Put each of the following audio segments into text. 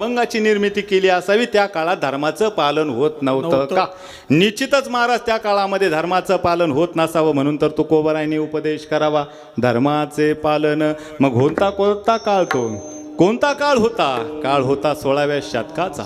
अभंगाची निर्मिती केली असावी त्या काळात धर्माचं पालन होत नव्हतं. का? निश्चितच महाराज त्या काळामध्ये धर्माचं पालन होत नसावं म्हणून तर तुकोबरायने उपदेश करावा. धर्माचे पालन मग होता कोणता काळ तो? कोणता काळ होता? काळ होता सोळाव्या शतकाचा.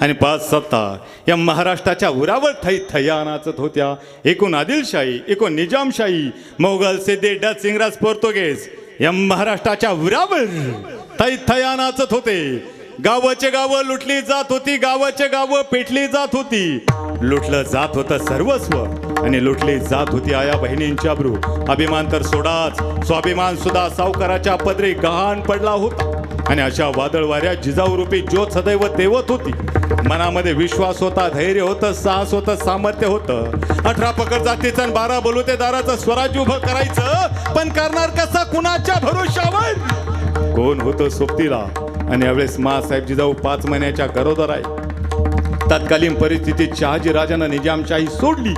आणि पाच सत्ता या महाराष्ट्राच्या उरावर थै थैया नाचत होत्या. एकूण आदिलशाही एकूण निजामशाही मोगल सिद्धी डच इंग्रज पोर्तुगीज या महाराष्ट्राच्या उरावर थै थैया नाचत होते. गावाचे गावं लुटली जात होती गावाचे गावं पेटली जात होती. लुटलं जात होतं सर्वस्व आणि लुटली जात होती आया बहिणींच्या ब्रू अभिमान तर सोडाच स्वाभिमान सुद्धा सावकाराच्या पदरी गहाण पडला होता. आणि अशा वादळ वाऱ्या जिजाऊ रूपी ज्योत सदैव तेवत होती. मनामध्ये विश्वास होता धैर्य होतं साहस होतं सामर्थ्य होतं. अठरा पकड जातीचं आणि बारा बलुतेदाराचं स्वराज्य उभं करायचं. पण करणार कसा कुणाच्या भरोशावर कोण होतं सोबतीला? आणि यावेळेस मासाहेब जिजाऊ पाच महिन्याच्या गरोदर आहे तत्कालीन परिस्थितीत शहाजी राजानं निजामशाही सोडली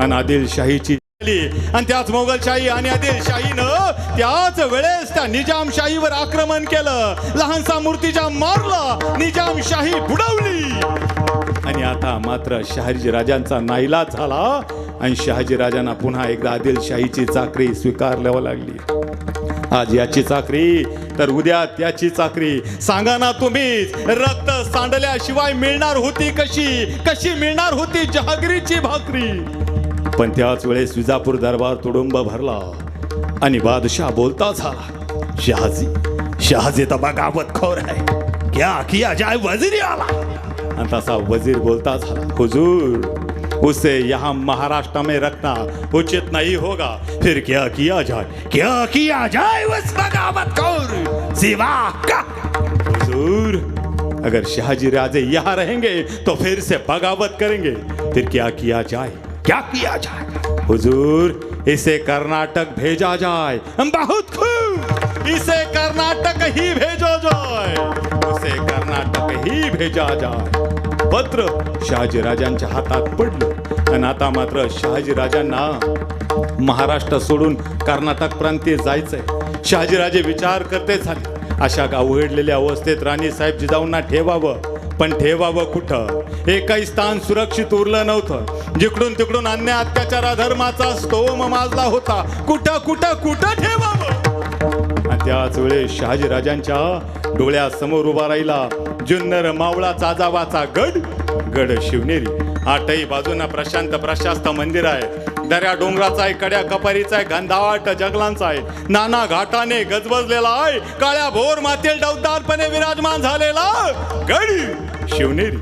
आणि आदिलशाहीची आणि त्याच मोगलशाही आणि आदिलशाहीनं त्याच वेळेस त्या निजामशाहीवर आक्रमण केलं. लहानसा मूर्तीजा मारला निजामशाही बुडवली. आणि आता मात्र शहाजी राजांचा नाईलाज झाला आणि शहाजी राजांना पुन्हा एकदा आदिलशाहीची चाकरी स्वीकारल्यावं लागली. आज याची चाकरी तर उद्या त्याची चाकरी. सांगा ना तुम्हीच रक्त सांडल्याशिवाय मिळणार होती कशी? कशी मिळणार होती जहागिरीची भाकरी? पण त्याच वेळेस विजापूर दरबार तुडुंब भरला आणि बादशाह बोलता झाला शहाजी शहाजी तर बगावत खोर आहे. क्या किया जाय वजीर आला. आणि तसा वजीर बोलता झाला हुजूर उसे यहाँ महाराष्ट्र में रखना उचित नहीं होगा। फिर क्या किया जाए? क्या किया जाए उस बगावत कौर सिवा का। हुजूर, अगर शाहजी राजे यहाँ रहेंगे तो फिर से बगावत करेंगे। फिर क्या किया जाए? क्या किया जाए? हुजूर, इसे कर्नाटक भेजा जाए। बहुत खूब। इसे कर्नाटक ही भेजो जाए। उसे कर्नाटक ही भेजा जाए। पत्र शहाजी राजांच्या हातात पडलं. आणि आता मात्र शहाजी राजांना महाराष्ट्र सोडून कर्नाटक प्रांतीय जायचंय. शहाजीराजे विचार करते झाले. अशा अवघडलेल्या अवस्थेत राणी साहेब जिजाऊंना ठेवावं. पण ठेवावं कुठं? एकही स्थान सुरक्षित उरलं नव्हतं. जिकडून तिकडून अन्य अत्याचार अधर्माचा स्तोम माजला होता. कुठं कुठं कुठं ठेवावं? त्याच वेळेस शहाजी राजांच्या डोळ्यासमोर उभा राहिला जुन्नर मावळा चाजावाचा गड गड शिवनेरी. आठही बाजूना प्रशांत प्रशास्त मंदिर आहे दर्या डोंगराचा आहे कड्या कपारीचा आहे गंधावाट जगलांचा आहे. नाना घाटाने गजबजलेला आहे. काळ्या भोर मातील डौदारपणे विराजमान झालेला गड शिवनेरी.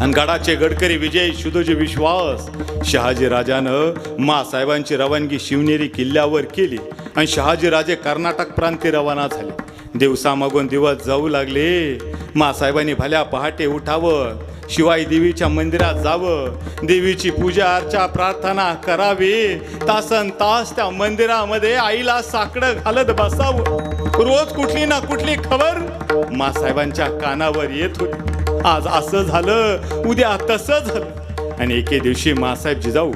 आणि गडाचे गडकरी विजय शुदोजी विश्वास. शहाजी राजानं मा साहेबांची रवानगी शिवनेरी किल्ल्यावर केली. आणि शहाजी राजे कर्नाटक प्रांती रवाना झाले. दिवसामागून दिवस जाऊ लागले. मासाहेबांनी भल्या पहाटे उठावं. शिवाई देवीच्या मंदिरात जावं. देवीची पूजा अर्चा प्रार्थना करावी. तासन तास त्या मंदिरामध्ये आईला साकडं घालत बसावं. रोज कुठली ना कुठली खबर मासाहेबांच्या कानावर येत होती. आज असं झालं उद्या तसं झालं. आणि एके दिवशी मासाहेब जिजाऊ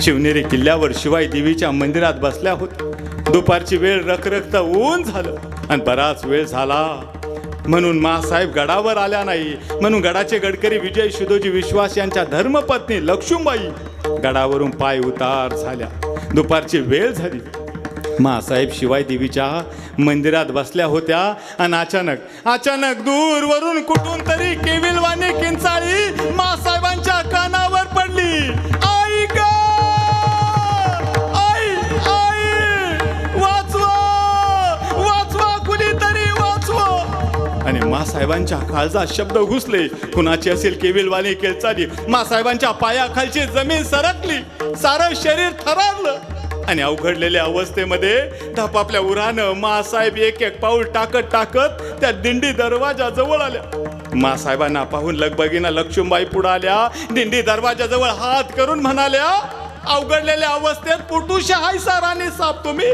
शिवनेरी किल्ल्यावर शिवाई देवीच्या मंदिरात बसल्या होत्या दुपारची वेळ रखरखत ऊन झालं. आणि बराच वेळ झाला. म्हणून मासाहेब गडावर आल्या नाही. म्हणून गडाचे गडकरी विजय शिदोजी विश्वास यांच्या धर्मपत्नी लक्ष्मीबाई गडावरून पाय उतार झाल्या. दुपारची वेळ झाली. मासाहेब शिवाय देवीच्या मंदिरात बसल्या होत्या आणि अचानक अचानक दूरवरून कुठून तरी केविलवाणी किंचाळी मासाहेबांच्या कानात मासाहेबांच्या काळजात शब्द घुसले. कुणाची असेल केविलवाणी केळचाली मासाहेबांच्या पायाखालची जमीन सरकली. सारं शरीर थरारलं. आणि अवघडलेल्या अवस्थेमध्ये धपापल्या उरानं मासाहेब एक एक पाऊल टाकत टाकत त्या दिंडी दरवाजाजवळ आल्या. मासाहेबांना पाहून लगबगीनं लक्ष्मीबाई पुढे आल्या. दिंडी दरवाजाजवळ हात करून म्हणाल्या अवघडलेल्या अवस्थेत पुटुशा हाय साराने साप तुम्ही.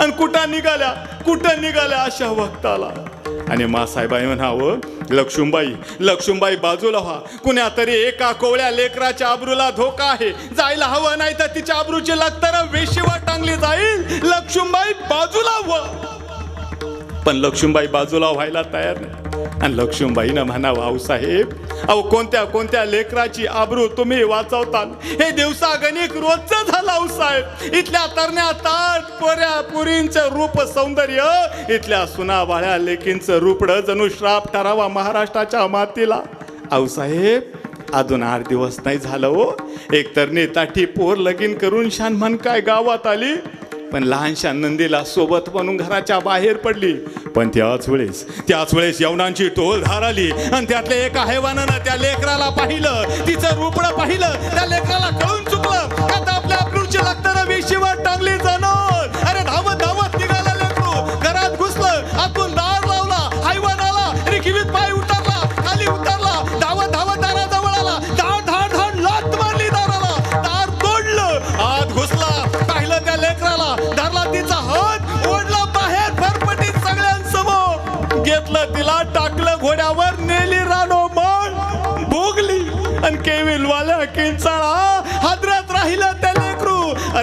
आणि कुठं निघाल्या? कुठं निघाल्या अशा वक्ताला? आणि मासाहेबाई म्हणावं लक्ष्मीबाई लक्ष्मीबाई बाजूला व्हा. कुण्या तरी एका कोवळ्या लेकराच्या आबरूला धोका आहे. जायला हवं नाही तर तिच्या आबरूची लक्तर वेशीवर टांगली जाईल. लक्ष्मीबाई बाजूला व्हा. पण लक्ष्मीबाई बाजूला व्हायला तयार नाही. आणि लक्ष्मीबाईनं म्हणावं आऊसाहेब अहो कोणत्या कोणत्या लेकराची आबरू तुम्ही वाचवताल हे दिवसागणिक रोजचं झालं आऊसाहेब इथल्या तरण्या आता पोऱ्या पुरींचं रूप सौंदर्य इथल्या सुनाबाळ्या लेकींचं रूपडं जणू श्राप ठरावा महाराष्ट्राच्या मातीला. आऊसाहेब अजून आठ दिवस नाही झालं हो. एक तर नेताठी पोर लगीन करून शान म्हण काय गावात आली पण लहानशा नंदीला सोबत म्हणून घराच्या बाहेर पडली. पण त्याच वेळेस त्याच वेळेस यवनांची टोल धार आली आणि त्यातल्या एका हैवानानं त्या लेकराला पाहिलं. तिचं रूपडं पाहिलं. त्या लेकराला कळून चुकलं. आता आपल्या अब्रूची लागताना वेशीवर टांगली जाणं.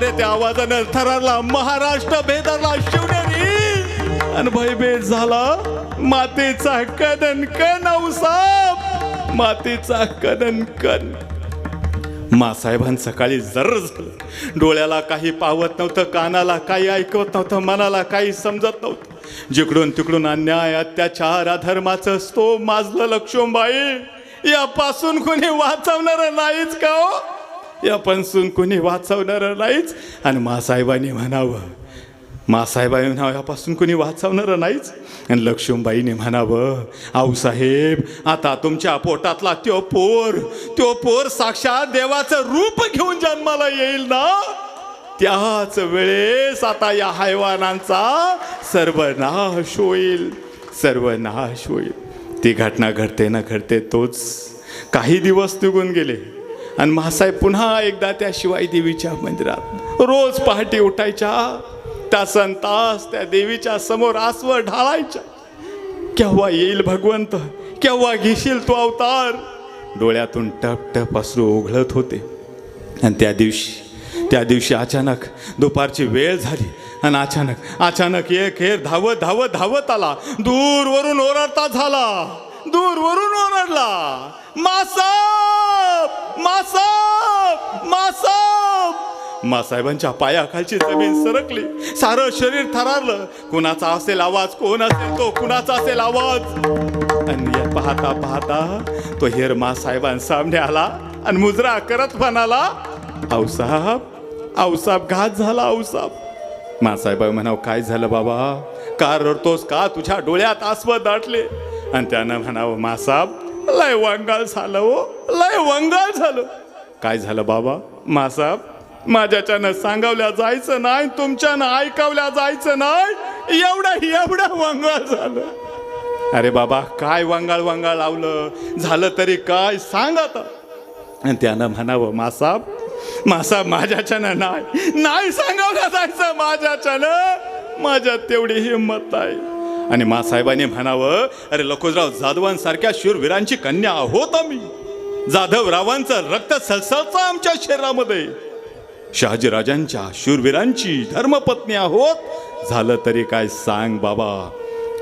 अरे त्या आवाजानं थरारला महाराष्ट्र भेदाला शिवनेरी. आणि भयभेद झाला मातेचा कदन कन औसाप मातेचा कदन कन. मासाहेबां सकाळी जर झालं. डोळ्याला काही पावत नव्हतं कानाला काही ऐकवत नव्हतं मनाला काही समजत नव्हतं. जिकडून तिकडून अन्याय अत्याचार अधर्माचं स्तो माजलं लक्ष्मीबाई यापासून कोणी वाचवणार नाहीच का हो? यापासून कोणी वाचवणार नाहीच. आणि मासाहेबांनी म्हणावं मासाहेबाई म्हणावं यापासून कोणी वाचवणार नाहीच. आणि लक्ष्मीबाईने म्हणावं आऊसाहेब आता तुमच्या पोटातला त्यो पोर त्यो पोर साक्षात देवाचं रूप घेऊन जन्माला येईल ना? त्याच वेळेस आता या हैवानांचा सर्वनाश होईल सर्वनाश होईल. ती घटना घडते ना घडते तोच. काही दिवस निघून गेले. आणि महासाहेब पुन्हा एकदा त्या शिवाई देवीच्या मंदिरात रोज पहाटे उठायच्या त्या संतास त्या देवीच्या समोर आसवर ढाळायच्या. केव्हा येईल भगवंत केव्हा घेशील तो अवतार? डोळ्यातून टप टप असू उघडत होते. आणि त्या दिवशी त्या दिवशी अचानक दुपारची वेळ झाली आणि अचानक अचानक एक हेर धावत धावत धावत आला. दूरवरून ओरडता झाला. दूरवरून ओरडला. मासा! मासाहेबांच्या पायाखालची जमीन सरकली. सारं शरीर थरारलं. कुणाचा असेल आवाज कोण असेल तो कुणाचा असेल आवाज? आणि पाहता पाहता तो हेर मासाहेबांसामने आला आणि मुजरा करत म्हणाला आऊसाहेब आऊसाहेब घात झाला आऊसाहेब मासाहेब म्हणाव काय झालं बाबा? का रडतोस? का तुझ्या डोळ्यात आसव दाटले? आणि त्यानं म्हणावं मासाब लय वंगाळ झालं हो लय वंगाल झालं. काय झालं बाबा? मासाब माझ्याच्यानं सांगावल्या जायचं नाही तुमच्यानं ऐकावल्या जायचं नाही एवढं एवढं वंगाळ झालं. अरे बाबा काय वंगाळ वंगाळ लावलं? झालं तरी काय? सांग आता. आणि त्यानं म्हणावं मासाब मासाब माझ्याच्यानं नाही. नाही सांगावलं जायचं माझ्याच्यानं. माझ्यात तेवढी हिंमत आहे आणि मासाहेबांनी म्हणावं अरे लखोजराव जाधवांसारख्या शूरवीरांची कन्या आहोत आम्ही. जाधवरावांचं रक्त सळसळचं आमच्या शरीरामध्ये. शहाजीराजांच्या शूरवीरांची धर्मपत्नी आहोत. झालं तरी काय सांग बाबा.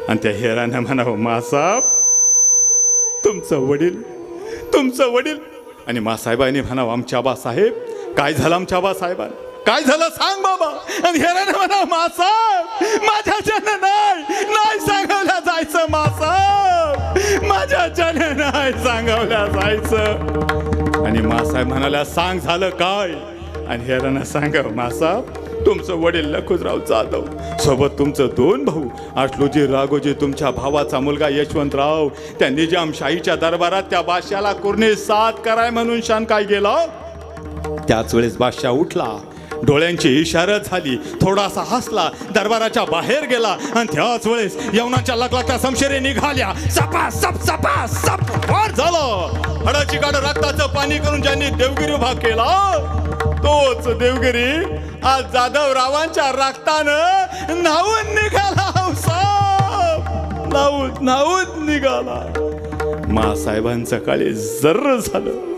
आणि त्या हेरानं म्हणावं मासाब तुमचं वडील तुमचं वडील. आणि मासाहेबांनी म्हणावं आमच्या आबासाहेब काय झालं आमच्या आबासाहेबांना? काय झालं सांग बाबा. आणि हेरानं म्हणा मासाहेब माझ्याच्यानं नाही नाही सांगवल्या जायचं मासाहेब. माझ्याच्यानं नाही सांगवल्या जायचं. आणि मासाहेब म्हणाल्या सांग झालं काय? आणि हेरानं सांगा मासा तुमचं वडील लखुजराव जाधव सोबत तुमचं दोन भाऊ आठलोजी राघोजी तुमच्या भावाचा मुलगा यशवंतराव त्या निजामशाहीच्या दरबारात त्या बादशाला कुर्णी साथ कराय म्हणून शान काय गेला त्याच वेळेस बादशाह उठला डोळ्यांची इशारत झाली. थोडासा हसला दरबाराच्या बाहेर गेला आणि त्याच वेळेस यवनाच्या लग्नाच्या समशेरे निघाल्या. सपा सप सपा सप वार झालं. हडाची गाड रक्ताचं पाणी करून ज्यांनी देवगिरी भाग केला तोच देवगिरी आज जाधव रावांच्या रक्तानं नावून निघाला हो हौसा नावून निघाला. मासाहेबांचं काळी जर्र झालं.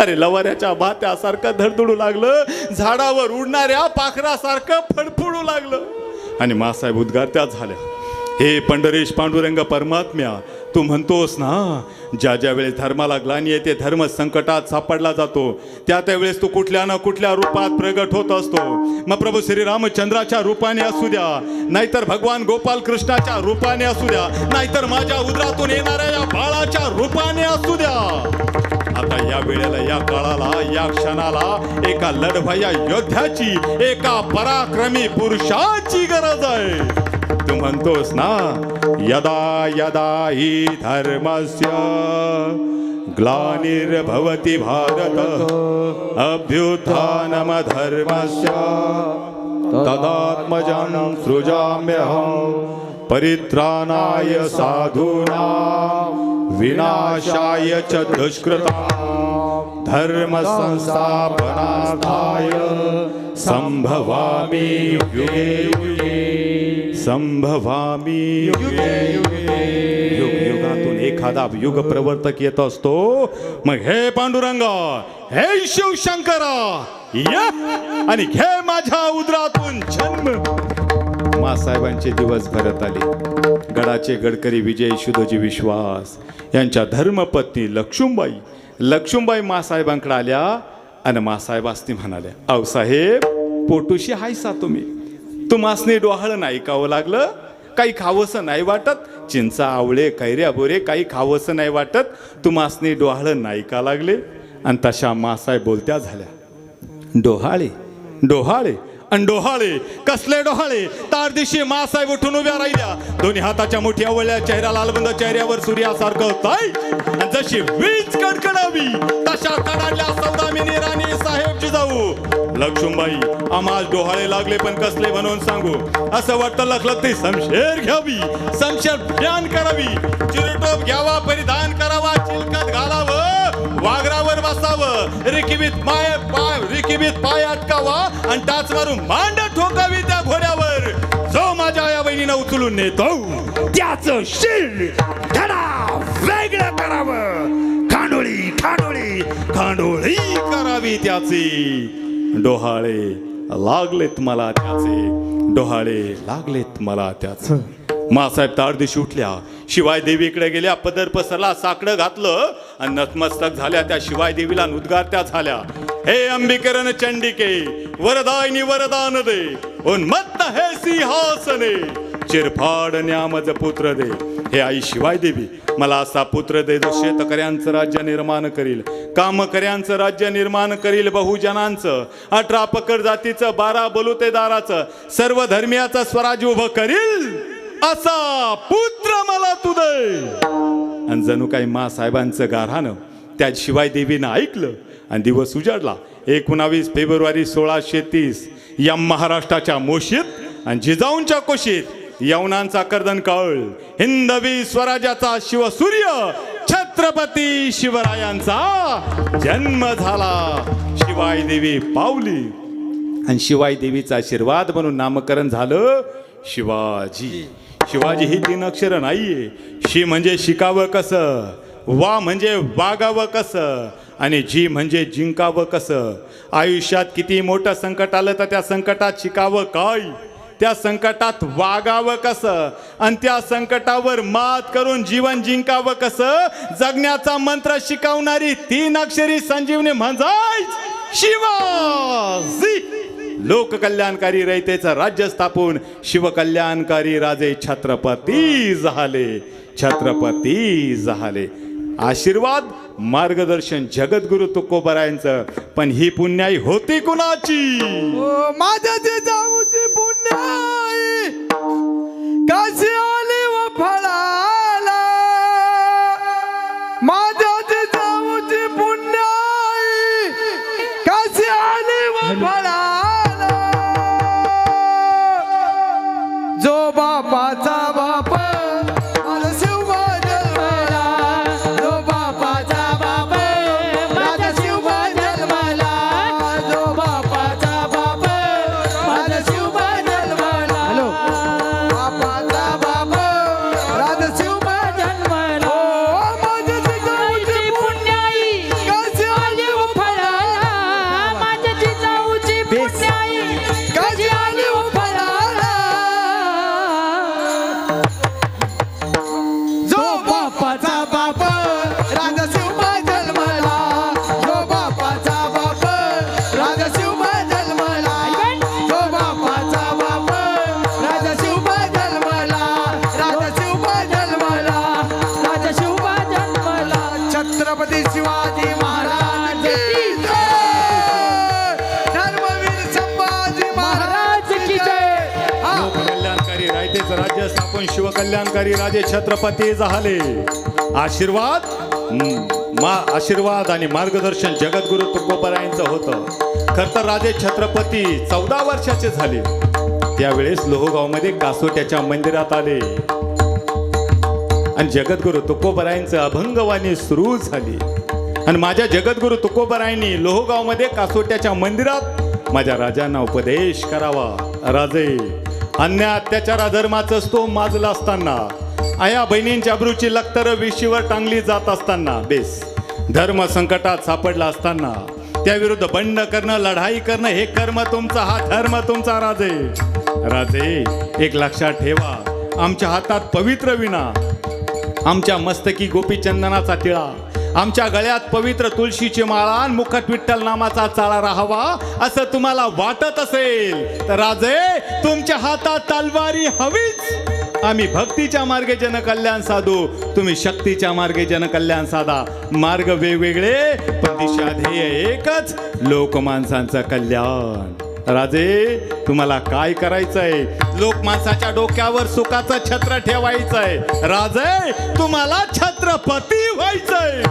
अरे लवाऱ्याच्या भात्यासारखं धडधडू लागलं. झाडावर उडणाऱ्या पाखरासारखं फडफडू लागलं. आणि मासाहेब उद्गार झाल्या. हे पंढरीश पांडुरंग परमात्म्या तू म्हणतोस ना ज्या ज्या वेळेस धर्माला ग्लानी येते धर्म संकटात सापडला जातो. त्या त्यावेळेस तू कुठल्या ना कुठल्या रूपात प्रगट होत असतो. मग प्रभू श्री रामचंद्राच्या रूपाने असू द्या. नाहीतर भगवान गोपाल कृष्णाच्या रूपाने असू द्या. नाहीतर माझ्या उदरातून येणाऱ्या या बाळाच्या रूपाने असू द्या. आता या वेळेला या काळाला या क्षणाला एका लढभया योद्ध्याची एका पराक्रमी पुरुषाची गरज आहे. तू म्हणतोस ना यदा यदा हि धर्मस्य ग्लानिर्भवती भारत अभ्युत्थानमधर्मस्य तदात्मजं सृजाम्यहं परित्राणाय साधूना विनाशाय च दुष्कृता। धर्म संस्थापनार्थाय संभवामि युगे युगे। संभवामि युगे युगे। युग युगातून एखादा युग प्रवर्तक येत असतो. मग हे पांडुरंग हे शिवशंकरा या! आणि घे माझ्या उदरातून जन्म! मासाहेबांचे दिवस भरत आले. गडाचे गडकरी विजय शुद्धजी विश्वास. यांच्या धर्मपत्नी लक्ष्मीबाई लक्ष्मीबाई मासाहेबांकडे आल्या आणि मासाहेबासनी म्हणाल्या अहो साहेब पोटुशी हायसा तुम्ही. तुम्हासनी डोहाळ नाही खावं लागलं काही खावंसं नाही वाटत. चिंचा आवळे कैऱ्या बोरे काही खावंसं नाही वाटत. तुम्हासनी डोहाळ नाही का लागले? आणि तशा मासाहेब बोलत्या झाल्या डोहाळे डोहाळे आणि डोहाळे कसले डोहाळे? तार दिवशी मासाहेब उठून उभ्या राहिल्या. दोन्ही हाताच्या मोठ्या वळल्या चेहरा लालबंद चेहऱ्यावर सूर्यासारखं ताई जशी वीज कडकडावी तशा कडाडल्या सौदामिनी राणी साहेब जाऊ. लक्ष्मीबाई आम्हाला डोहाळे लागले पण कसले म्हणून सांगू? असं वाटतं लखलख ते समशेर घ्यावी समशेर ध्यान करावी. चिरटोप घ्यावा परिधान करावा चिलकत घालावं वाघरावर बसावं. रिकिबीत माय पाय रिकिबीत पाय अटका टाच मारून मांड ठोकावी त्या घोड्यावर. जो माझ्या या बहिणीनं उचलून नेतो त्याचं शिर धडा वेगळं करावं. खांडोळी खांडोळी खांडोळी करावी त्याची. डोहाळे लागलेत मला त्याचे. डोहाळे लागलेत मला त्याचं. मासाहेब तारदिशी उठल्या. शिवाय देवीकडे गेल्या पदर पसरला साकडं घातलं आणि नतमस्तक झाल्या त्या शिवाय देवीला उद्गारत्या झाल्या. हे अंबिकरण चंडिके वरदायनी वरदान दे. उन्मत्त हे सिंहासने चिरफाड न्यामज पुत्र दे. हे आई शिवाय देवी मला असा पुत्र दे जो शेतकऱ्यांचं राज्य निर्माण करील कामकऱ्यांचं राज्य निर्माण करील बहुजनांचं अठरा पकड जातीचं बारा बलुतेदाराचं सर्व धर्मियाचं स्वराज्य उभं करील. असा पुत्र मला तू दे. आणि जणू काही मा साहेबांचं गारहानं त्या शिवाय देवीनं ऐकलं आणि दिवस उजाडला. एकोणावीस फेब्रुवारी सोळाशे तीस या महाराष्ट्राच्या मोशीत आणि जिजाऊंच्या कोशीत यवनांचा कर्दन काळ हिंदवी स्वराज्याचा शिवसूर्य छत्रपती शिवरायांचा जन्म झाला. शिवाय देवी पावली. आणि शिवाय देवीचा आशीर्वाद म्हणून नामकरण झालं शिवाजी. शिवाजी ही तीन अक्षर नाहीये. शी म्हणजे शिकावं कसं? वा म्हणजे वागावं कसं? आणि जी म्हणजे जिंकावं कसं? आयुष्यात किती मोठं संकट आलं तर त्या संकटात शिकावं काय? त्या संकटात वागावं कसं? आणि त्या संकटावर मात करून जीवन जिंकावं कसं? जगण्याचा मंत्र शिकवणारी तीन अक्षरी संजीवनी म्हणजायच शिवाजी! लोककल्याणकारी रयतेचं राज्य स्थापून शिवकल्याणकारी राजे छत्रपती झाले. छत्रपती झाले. आशीर्वाद मार्गदर्शन जगद्गुरु तुकोबरायांचं पण ही पुण्याई होती कुणाची? माझ्या जे पुण्याई! राज्य स्थापन शिवकल्याणकारी राजे छत्रपती झाले. आशीर्वाद मा आशीर्वाद आणि मार्गदर्शन जगद्गुरु तुकोबरायांचं होतं. खर तर राजे छत्रपती चौदा वर्षाचे झाले. त्यावेळेस लोहगावमध्ये कासोट्याच्या मंदिरात आले. आणि जगद्गुरु तुकोबरायांचं अभंगवाणी सुरू झाली. आणि माझ्या जगद्गुरु तुकोबरायांनी लोहगावमध्ये कासोट्याच्या मंदिरात माझ्या राजांना उपदेश करावा. राजे अन्याय अत्याचार अधर्माचं स्तोम माजला असताना आया बहिणींच्या अब्रूची लक्तर विशीवर टांगली जात असताना बेस धर्म संकटात सापडला असताना त्याविरुद्ध बंड करणं लढाई करणं हे कर्म तुमचा हा धर्म तुमचा राजे. राजे एक लक्षात ठेवा आमच्या हातात पवित्र विना आमच्या मस्तकी गोपीचंदनाचा टिळा आमच्या गळ्यात पवित्र तुळशीची माळा मुखत विठ्ठल नामाचा चाळा राहावा असं तुम्हाला वाटत असेल. तर राजे तुमच्या हातात तलवारी हवीच. आम्ही भक्तीच्या मार्गे जनकल्याण साधू. तुम्ही शक्तीच्या मार्गे जनकल्याण साधा. मार्ग वेगवेगळे पण दिशा ध्येय एकच लोक माणसांचं कल्याण. राजे तुम्हाला काय करायचंय? लोक माणसाच्या डोक्यावर सुखाचं छत्र ठेवायचंय. राजे तुम्हाला छत्रपती व्हायचंय.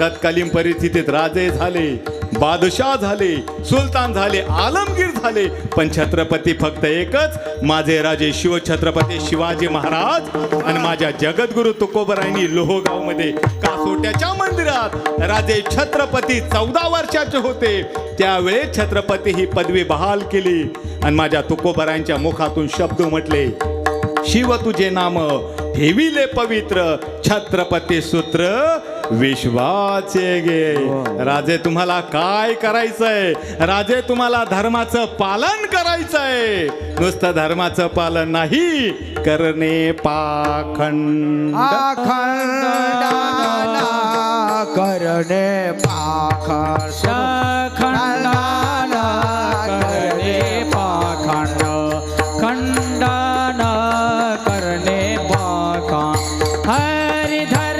तत्कालीन परिस्थितीत राजे झाले बादशाह झाले सुलतान झाले आलमगीर झाले. पण छत्रपती फक्त एकच. माझे राजे शिवछत्रपती शिवाजी महाराज आणि माझ्या जगद्गुरु तुकोबरायांनी लोहगावमध्ये कासोट्याच्या मंदिरात. राजे छत्रपती चौदा वर्षाचे होते. त्यावेळेस छत्रपती ही पदवी बहाल केली. आणि माझ्या तुकोबरांच्या मुखातून शब्द म्हटले शिव तुझे नाम ठेविले पवित्र छत्रपती सूत्र विश्वाचे गे. राजे तुम्हाला काय करायचंय? राजे तुम्हाला धर्माचं पालन करायचंय. नुसतं धर्माचं पालन नाही करणे पाखंड. करणे पाखंड. खंडन करणे पाखंड. हरिधर